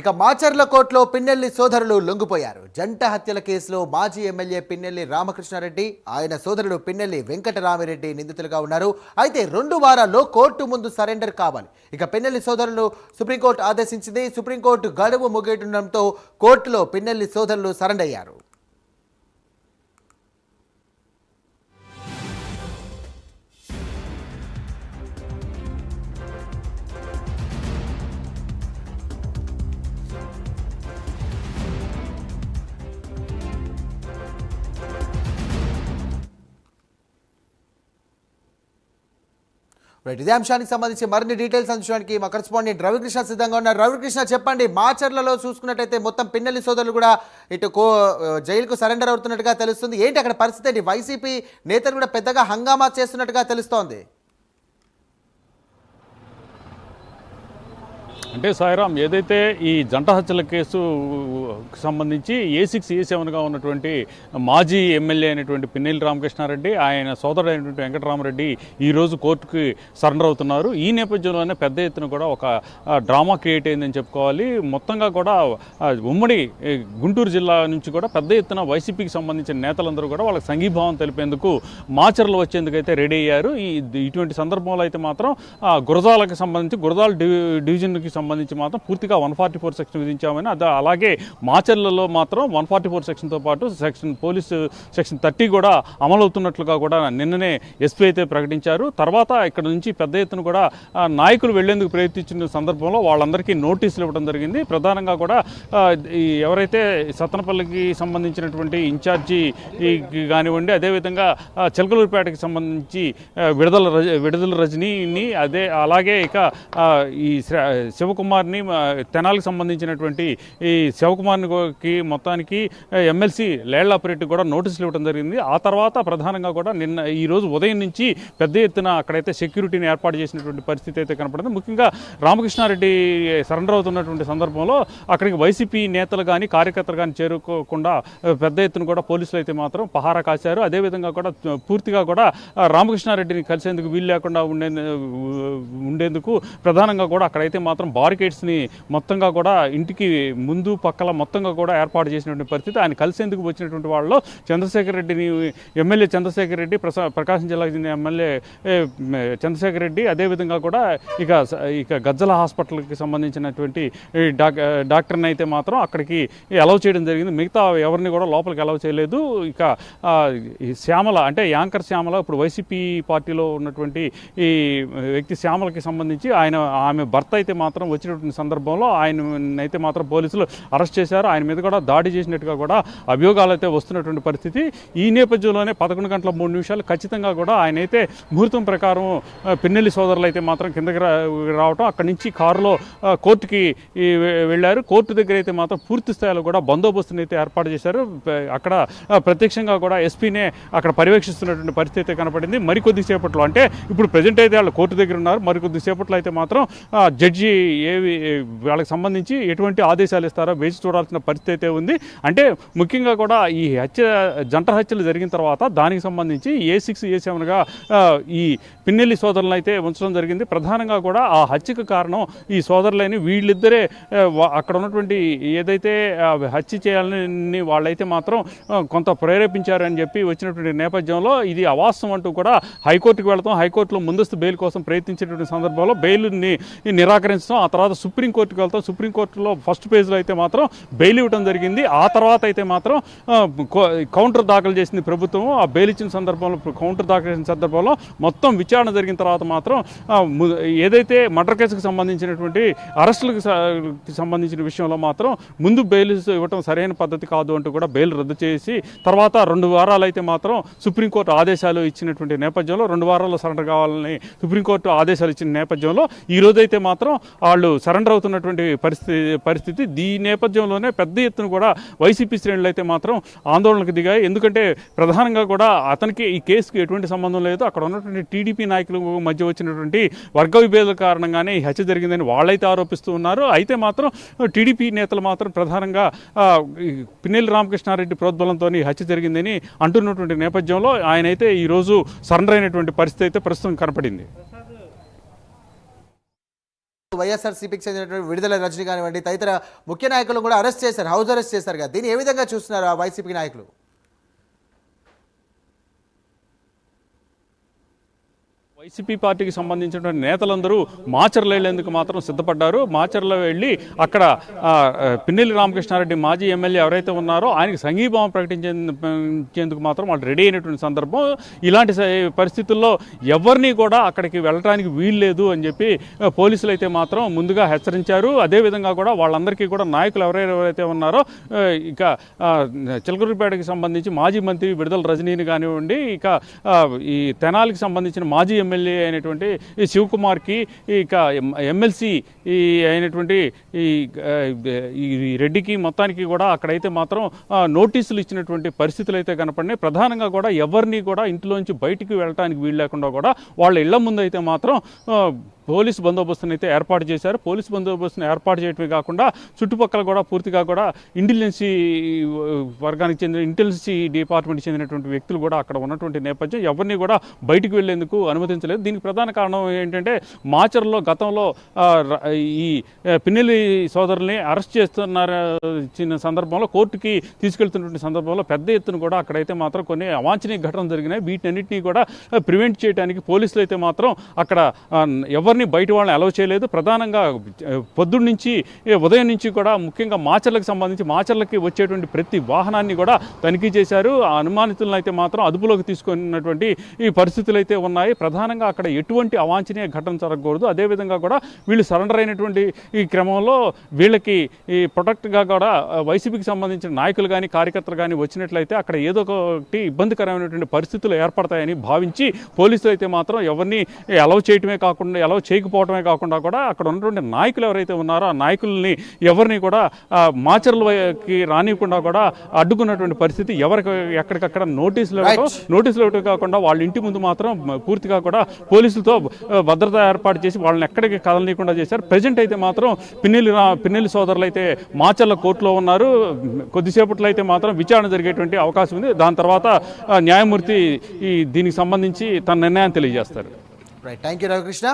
ఇక మాచర్ల కోర్టులో పిన్నెల్లి సోదరులు లొంగిపోయారు. జంట హత్యల కేసులో మాజీ ఎమ్మెల్యే పిన్నెల్లి రామకృష్ణారెడ్డి ఆయన సోదరుడు పిన్నెల్లి వెంకటరామిరెడ్డి నిందితులుగా ఉన్నారు. అయితే రెండు వారాల్లో కోర్టు ముందు సరెండర్ కావాలి. ఇక పిన్నెల్లి సోదరులు సుప్రీంకోర్టు ఆదేశించింది. సుప్రీంకోర్టు గడువు ముగియడంతో కోర్టులో పిన్నెల్లి సోదరులు సరెండర్ అయ్యారు రైట్ ఇదే అంశానికి సంబంధించి మరిన్ని డీటెయిల్స్ అందించడానికి మా కరెస్పాండెంట్ రవికృష్ణ సిద్ధంగా ఉన్నారు. రవికృష్ణ చెప్పండి మాచర్లలో చూసుకున్నట్టయితే మొత్తం పిన్నెల్లి సోదరులు కూడా ఇటు కో జైలుకు సరెండర్ అవుతున్నట్టుగా తెలుస్తుంది. ఏంటి అక్కడ పరిస్థితి ఏంటి? వైసీపీ నేతలు కూడా పెద్దగా హంగామా చేస్తున్నట్టుగా తెలుస్తోంది. అంటే సాయిరామ్ ఏదైతే ఈ జంట హత్యల కేసు సంబంధించి ఏ సిక్స్ ఏ సెవెన్గా ఉన్నటువంటి మాజీ ఎమ్మెల్యే అయినటువంటి పిన్నెల్లి రామకృష్ణారెడ్డి ఆయన సోదరుడు అయినటువంటి వెంకటరామరెడ్డి ఈరోజు కోర్టుకి సరెండర్ అవుతున్నారు. ఈ నేపథ్యంలోనే పెద్ద ఎత్తున కూడా ఒక డ్రామా క్రియేట్ అయిందని చెప్పుకోవాలి. మొత్తంగా కూడా ఉమ్మడి గుంటూరు జిల్లా నుంచి కూడా పెద్ద ఎత్తున వైసీపీకి సంబంధించిన నేతలందరూ కూడా వాళ్ళకి సంఘీభావం తెలిపేందుకు మాచర్లు వచ్చేందుకైతే రెడీ అయ్యారు. ఈ ఇటువంటి సందర్భంలో అయితే మాత్రం గురజాలకు సంబంధించి గురజాల డివి డివిజన్కి సంబంధించి సంబంధించి మాత్రం పూర్తిగా వన్ ఫార్టీ ఫోర్ సెక్షన్ విధించామని అది అలాగే మాచర్లలో మాత్రం వన్ ఫార్టీ ఫోర్ సెక్షన్తో పాటు సెక్షన్ పోలీసు సెక్షన్ థర్టీ కూడా అమలవుతున్నట్లుగా కూడా నిన్ననే ఎస్పీ అయితే ప్రకటించారు. తర్వాత ఇక్కడ నుంచి పెద్ద ఎత్తున కూడా నాయకులు వెళ్ళేందుకు ప్రయత్నించిన సందర్భంలో వాళ్ళందరికీ నోటీసులు ఇవ్వడం జరిగింది. ప్రధానంగా కూడా ఈ ఎవరైతే సత్తనపల్లికి సంబంధించినటువంటి ఇన్ఛార్జి కానివ్వండి అదేవిధంగా చిలకలూరుపేటకి సంబంధించి విడుదల విడుదల రజనీని అదే అలాగే ఇక ఈ శివ శివకుమార్ని తెనాలకు తెనాలికి సంబంధించినటువంటి ఈ శివకుమార్కి మొత్తానికి ఎమ్మెల్సీ ఆపరేటివ్ కూడా నోటీసులు ఇవ్వడం జరిగింది. ఆ తర్వాత ప్రధానంగా కూడా నిన్న ఈ రోజు ఉదయం నుంచి పెద్ద ఎత్తున అక్కడైతే సెక్యూరిటీని ఏర్పాటు చేసినటువంటి పరిస్థితి అయితే కనపడింది. ముఖ్యంగా రామకృష్ణారెడ్డి సరెండర్ అవుతున్నటువంటి సందర్భంలో అక్కడికి వైసీపీ నేతలు కానీ కార్యకర్తలు కానీ చేరుకోకుండా పెద్ద ఎత్తున కూడా పోలీసులు అయితే మాత్రం పహారా కాశారు. అదేవిధంగా కూడా పూర్తిగా కూడా రామకృష్ణారెడ్డిని కలిసేందుకు వీలు లేకుండా ఉండే ఉండేందుకు ప్రధానంగా కూడా అక్కడైతే మాత్రం బారికేడ్స్ని మొత్తంగా కూడా ఇంటికి ముందు పక్కల మొత్తంగా కూడా ఏర్పాటు చేసినటువంటి పరిస్థితి. ఆయన కలిసేందుకు వచ్చినటువంటి వాళ్ళలో చంద్రశేఖర్ రెడ్డిని ఎమ్మెల్యే చంద్రశేఖర్ రెడ్డి ప్రసా ప్రకాశం జిల్లాకు చెందిన ఎమ్మెల్యే చంద్రశేఖర్ రెడ్డి అదేవిధంగా కూడా ఇక ఇక గజ్జల హాస్పిటల్కి సంబంధించినటువంటి డాక్ డాక్టర్ని అయితే మాత్రం అక్కడికి అలౌ చేయడం జరిగింది. మిగతా ఎవరిని కూడా లోపలికి అలౌ చేయలేదు. ఇక శ్యామల అంటే యాంకర్ శ్యామల ఇప్పుడు వైసీపీ పార్టీలో ఉన్నటువంటి ఈ వ్యక్తి శ్యామలకి సంబంధించి ఆయన ఆమె భర్త అయితే మాత్రం వచ్చినటువంటి సందర్భంలో ఆయన అయితే మాత్రం పోలీసులు అరెస్ట్ చేశారు. ఆయన మీద కూడా దాడి చేసినట్టుగా కూడా అభియోగాలు అయితే వస్తున్నటువంటి పరిస్థితి. ఈ నేపథ్యంలోనే పదకొండు గంటల మూడు నిమిషాలు ఖచ్చితంగా కూడా ఆయన అయితే ముహూర్తం ప్రకారం పిన్నెల్లి సోదరులు అయితే మాత్రం కిందకి రావటం అక్కడి నుంచి కారులో కోర్టుకి వెళ్ళారు. కోర్టు దగ్గర అయితే మాత్రం పూర్తి స్థాయిలో కూడా బందోబస్తుని అయితే ఏర్పాటు చేశారు. అక్కడ ప్రత్యక్షంగా కూడా ఎస్పీనే అక్కడ పర్యవేక్షిస్తున్నటువంటి పరిస్థితి అయితే కనపడింది. మరికొద్ది సేపట్లో అంటే ఇప్పుడు ప్రజెంట్ అయితే వాళ్ళు కోర్టు దగ్గర ఉన్నారు. మరికొద్ది సేపట్లో అయితే మాత్రం జడ్జి ఏవి వాళ్ళకి సంబంధించి ఎటువంటి ఆదేశాలు ఇస్తారో వేచి చూడాల్సిన పరిస్థితి అయితే ఉంది. అంటే ముఖ్యంగా కూడా ఈ హత్య జంట హత్యలు జరిగిన తర్వాత దానికి సంబంధించి ఏ సిక్స్ ఏ సెవెన్గా ఈ పిన్నెల్లి సోదరులను అయితే ఉంచడం జరిగింది. ప్రధానంగా కూడా ఆ హత్యకు కారణం ఈ సోదరులని వీళ్ళిద్దరే అక్కడ ఉన్నటువంటి ఏదైతే హత్య చేయాలని వాళ్ళైతే మాత్రం కొంత ప్రేరేపించారని చెప్పి వచ్చినటువంటి నేపథ్యంలో ఇది అవాస్తవం అంటూ కూడా హైకోర్టుకు వెళతాం. హైకోర్టులో ముందస్తు బెయిల్ కోసం ప్రయత్నించినటువంటి సందర్భంలో బెయిల్ని నిరాకరించడం ఆ తర్వాత సుప్రీంకోర్టుకు వెళ్తాం. సుప్రీంకోర్టులో ఫస్ట్ పేజ్లో అయితే మాత్రం బెయిల్ ఇవ్వడం జరిగింది. ఆ తర్వాత అయితే మాత్రం కౌంటర్ దాఖలు చేసింది ప్రభుత్వం ఆ బెయిల్ ఇచ్చిన సందర్భంలో కౌంటర్ దాఖలు చేసిన సందర్భంలో మొత్తం విచారణ జరిగిన తర్వాత మాత్రం ఏదైతే మర్డర్ కేసుకు సంబంధించినటువంటి అరెస్టులకు సంబంధించిన విషయంలో మాత్రం ముందు బెయిల్ ఇవ్వటం సరైన పద్ధతి కాదు అంటూ కూడా బెయిల్ రద్దు చేసి తర్వాత రెండు వారాలు అయితే మాత్రం సుప్రీంకోర్టు ఆదేశాలు ఇచ్చినటువంటి నేపథ్యంలో రెండు వారాల్లో సరెండర్ కావాలని సుప్రీంకోర్టు ఆదేశాలు ఇచ్చిన నేపథ్యంలో ఈ రోజైతే మాత్రం వాళ్ళు సరెండర్ అవుతున్నటువంటి పరిస్థితి పరిస్థితి దీ నేపథ్యంలోనే పెద్ద ఎత్తున కూడా వైసీపీ శ్రేణులు అయితే మాత్రం ఆందోళనకు దిగాయి. ఎందుకంటే ప్రధానంగా కూడా అతనికి ఈ కేసుకి ఎటువంటి సంబంధం లేదు. అక్కడ ఉన్నటువంటి టీడీపీ నాయకుల మధ్య వచ్చినటువంటి వర్గ విభేదాల కారణంగానే ఈ హత్య జరిగిందని వాళ్ళైతే ఆరోపిస్తూ ఉన్నారు. అయితే మాత్రం టీడీపీ నేతలు మాత్రం ప్రధానంగా పిన్నెల్లి రామకృష్ణారెడ్డి ప్రోద్బలంతో ఈ హత్య జరిగిందని అంటున్నటువంటి నేపథ్యంలో ఆయన అయితే ఈరోజు సరెండర్ అయినటువంటి పరిస్థితి అయితే ప్రస్తుతం కనపడింది. వైఎస్ఆర్సీపీకి చెందినటువంటి విడుదల రజనీ కానివ్వండి తదితర ముఖ్య నాయకులను కూడా అరెస్ట్ చేశారు హౌస్ అరెస్ట్ చేశారు కదా దీన్ని ఏ విధంగా చూస్తున్నారు ఆ వైసీపీ నాయకులు? వైసీపీ పార్టీకి సంబంధించినటువంటి నేతలందరూ మాచర్ల వెళ్ళేందుకు మాత్రం సిద్ధపడ్డారు. మాచర్ల వెళ్ళి అక్కడ పిన్నెల్లి రామకృష్ణారెడ్డి మాజీ ఎమ్మెల్యే ఎవరైతే ఉన్నారో ఆయనకి సంఘీభావం ప్రకటించేందుకు మాత్రం వాళ్ళు రెడీ అయినటువంటి సందర్భం. ఇలాంటి పరిస్థితుల్లో ఎవరిని కూడా అక్కడికి వెళ్ళడానికి వీల్లేదు అని చెప్పి పోలీసులు అయితే మాత్రం ముందుగా హెచ్చరించారు. అదేవిధంగా కూడా వాళ్ళందరికీ కూడా నాయకులు ఎవరెవరైతే ఉన్నారో ఇక ఆ, సంబంధించి మాజీ మంత్రి విడుదల రజనీని కానివ్వండి ఇక ఈ తెనాలికి సంబంధించిన మాజీ ఎమ్మెల్యే అయినటువంటి ఈ శివకుమార్కి ఇక ఎమ్మెల్సీ ఈ అయినటువంటి ఈ రెడ్డికి మొత్తానికి కూడా అక్కడైతే మాత్రం నోటీసులు ఇచ్చినటువంటి పరిస్థితులు అయితే కనపడినాయి. ప్రధానంగా కూడా ఎవరిని కూడా ఇంట్లోంచి బయటికి వెళ్ళటానికి వీలు లేకుండా కూడా వాళ్ళ ఇళ్ళ ముందు అయితే మాత్రం పోలీస్ బందోబస్తుని అయితే ఏర్పాటు చేశారు. పోలీస్ బందోబస్తుని ఏర్పాటు చేయడమే కాకుండా చుట్టుపక్కల కూడా పూర్తిగా కూడా ఇంటెలిజెన్సీ వర్గానికి చెందిన ఇంటెలిజెన్సీ డిపార్ట్మెంట్కి చెందినటువంటి వ్యక్తులు కూడా అక్కడ ఉన్నటువంటి నేపథ్యం ఎవరిని కూడా బయటికి వెళ్ళేందుకు అనుమతించలేదు. దీనికి ప్రధాన కారణం ఏంటంటే మాచర్లో గతంలో ఈ పిన్నెల్లి సోదరుల్ని అరెస్ట్ చేస్తున్నారు. చిన్న సందర్భంలో కోర్టుకి తీసుకెళ్తున్నటువంటి సందర్భంలో పెద్ద ఎత్తున కూడా అక్కడైతే మాత్రం కొన్ని అవాంఛనీయ ఘటనలు జరిగినాయి. వీటన్నిటిని కూడా ప్రివెంట్ చేయడానికి పోలీసులు అయితే మాత్రం అక్కడ ఎవరు ఎవరిని బయట వాళ్ళని అలవ్ చేయలేదు. ప్రధానంగా పొద్దున్న నుంచి ఉదయం నుంచి కూడా ముఖ్యంగా మాచర్లకు సంబంధించి మాచర్లకి వచ్చేటువంటి ప్రతి వాహనాన్ని కూడా తనిఖీ చేశారు. ఆ అనుమానితులను అయితే మాత్రం అదుపులోకి తీసుకున్నటువంటి ఈ పరిస్థితులు అయితే ఉన్నాయి. ప్రధానంగా అక్కడ ఎటువంటి అవాంఛనీయ ఘటన జరగకూడదు. అదేవిధంగా కూడా వీళ్ళు సరెండర్ అయినటువంటి ఈ క్రమంలో వీళ్ళకి ఈ ప్రొటెక్ట్గా కూడా వైసీపీకి సంబంధించిన నాయకులు కానీ కార్యకర్తలు కానీ వచ్చినట్లయితే అక్కడ ఏదో ఒకటి ఇబ్బందికరమైనటువంటి పరిస్థితులు ఏర్పడతాయని భావించి పోలీసులు అయితే మాత్రం ఎవరిని అలౌ చేయటమే కాకుండా అలౌ చేయకపోవటమే కాకుండా కూడా అక్కడ ఉన్నటువంటి నాయకులు ఎవరైతే ఉన్నారో ఆ నాయకుల్ని ఎవరిని కూడా మాచర్లకి రానివ్వకుండా కూడా అడ్డుకున్నటువంటి పరిస్థితి ఎవరికి ఎక్కడికక్కడ నోటీసులు ఇవ్వటం నోటీసులు ఇవ్వటం కాకుండా వాళ్ళ ఇంటి ముందు మాత్రం పూర్తిగా కూడా పోలీసులతో భద్రత ఏర్పాటు చేసి వాళ్ళని ఎక్కడికి కదలనీయకుండా చేశారు. ప్రజెంట్ అయితే మాత్రం పిన్నెల్లి పిన్నెల్లి సోదరులు అయితే మాచర్ల కోర్టులో ఉన్నారు. కొద్దిసేపట్లో అయితే మాత్రం విచారణ జరిగేటువంటి అవకాశం ఉంది. దాని తర్వాత న్యాయమూర్తి ఈ దీనికి సంబంధించి తన నిర్ణయాన్ని తెలియజేస్తారు. Right thank you Ravikrishna